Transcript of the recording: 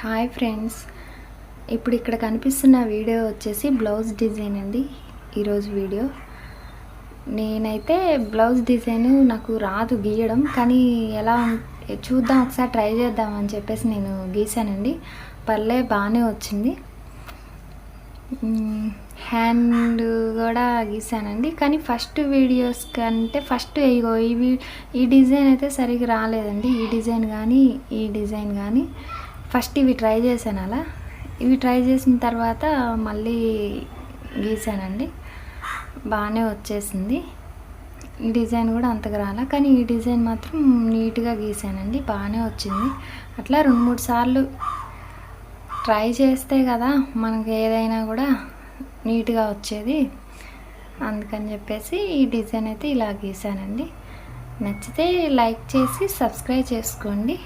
Hi friends ఇప్పుడు ఇక్కడ కనిపిస్తున్న వీడియో వచ్చేసి బ్లౌజ్ డిజైన్ అండి. ఈరోజు వీడియో నేనైతే బ్లౌజ్ డిజైన్ నాకు రాదు గీయడం కానీ ఎలా చూద్దాం ఒకసారి ట్రై చేద్దాం అని చెప్పేసి నేను గీసానండి. పర్లే బాగానే వచ్చింది. హ్యాండ్ కూడా గీసానండి. కానీ ఫస్ట్ వీడియోస్ కంటే ఫస్ట్ ఇగో ఈ ఈ డిజైన్ అయితే సరిగ్గా రాలేదండి. ఈ డిజైన్ కానీ ఈ డిజైన్ కానీ ఫస్ట్ ఇవి ట్రై చేశాను అలా. ఇవి ట్రై చేసిన తర్వాత మళ్ళీ గీసానండి. బాగానే వచ్చేసింది. ఈ డిజైన్ కూడా అంతగా రాలా. కానీ ఈ డిజైన్ మాత్రం నీట్గా గీసానండి. బాగానే వచ్చింది. అట్లా రెండు మూడు సార్లు ట్రై చేస్తే కదా మనకి ఏదైనా కూడా నీట్గా వచ్చేది. అందుకని చెప్పేసి ఈ డిజైన్ అయితే ఇలా గీసానండి. నచ్చితే లైక్ చేసి సబ్స్క్రైబ్ చేసుకోండి.